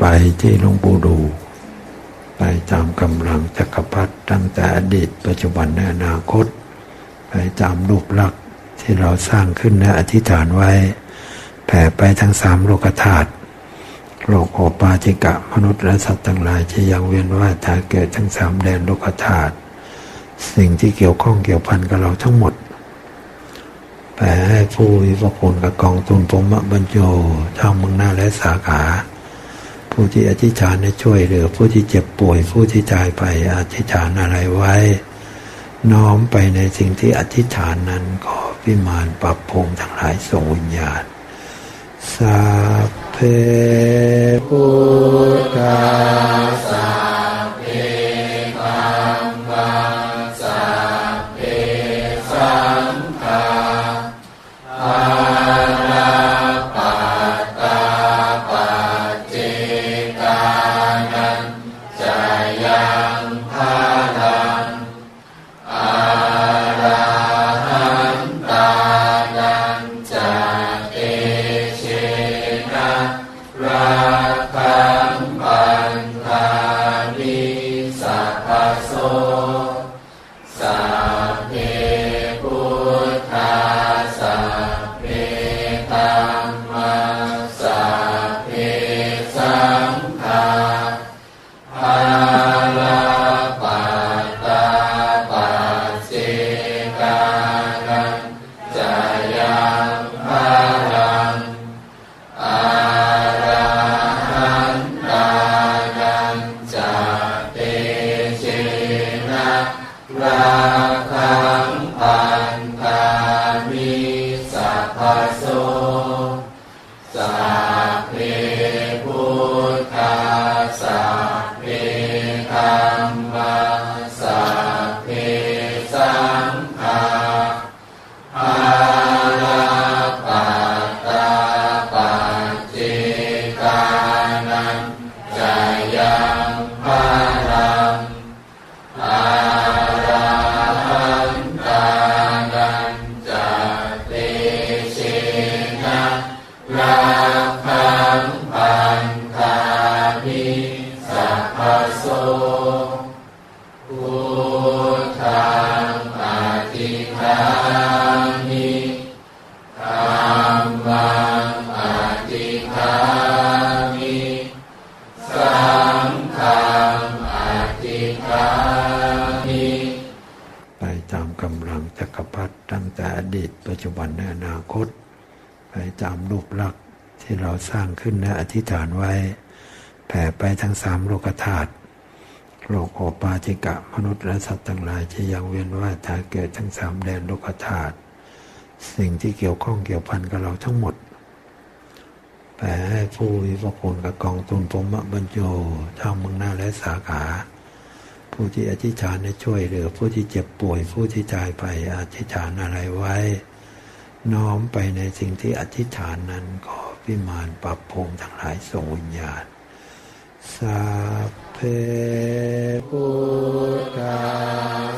ไปที่หลวงปู่ดูไปตามกำลังจักรพรรดิตั้งแต่อดีตปัจจุบันและอนาคต ไปตามรูปลักษณ์ที่เราสร้างขึ้นและอธิษฐานไว้ แผ่ไปทั้งสามโลกธาตุโลกโอปาจิกะมนุษย์และสัตว์ทั้งหลายจะยังเวียนว่ายตายเกิดทั้งสามแดนโลกธาตุสิ่งที่เกี่ยวข้องเกี่ยวพันกับเราทั้งหมดแผ่ให้ผู้มีพระคุณกับกองทุนพรหมบรรโจชางเมืองหน้าและสาขา ผู้ที่อธิษฐานให้ช่วยเหลือผู้ที่เจ็บป่วยผู้ที่ตายไปอธิษฐานอะไรไว้ น้อมไปในสิ่งที่อธิษฐานนั้นขอพิมานปรับภูมิทั้งหลายส่งวิญญาณสัพเพพุทธาสา ไจักรพรรดิตั้งแต่อดีตปัจจุบันและอนาคต ไปตามรูปลักษณ์ที่เราสร้างขึ้นและอธิษฐานไว้ แผ่ไปทั้งสามโลกธาตุ โลกโอปาจิกะมนุษย์และสัตว์ทั้งหลายจะยังเวียนว่ายตายเกิดทั้งสามแดนโลกธาตุสิ่งที่เกี่ยวข้องเกี่ยวพันกับเราทั้งหมดแผ่ให้ผู้มีพระคุณกับกองทุนพรหมบรรโจช่างมืองหน้าและสาขา ผู้ที่อธิษฐานให้ช่วยเหลือผู้ที่เจ็บป่วยผู้ที่จ่ายไปอธิษฐานอะไรไว้ น้อมไปในสิ่งที่อธิษฐานนั้นขอพิมานปรับภูมิทั้งหลายส่งวิญญาณสัพ เพพุทธาสา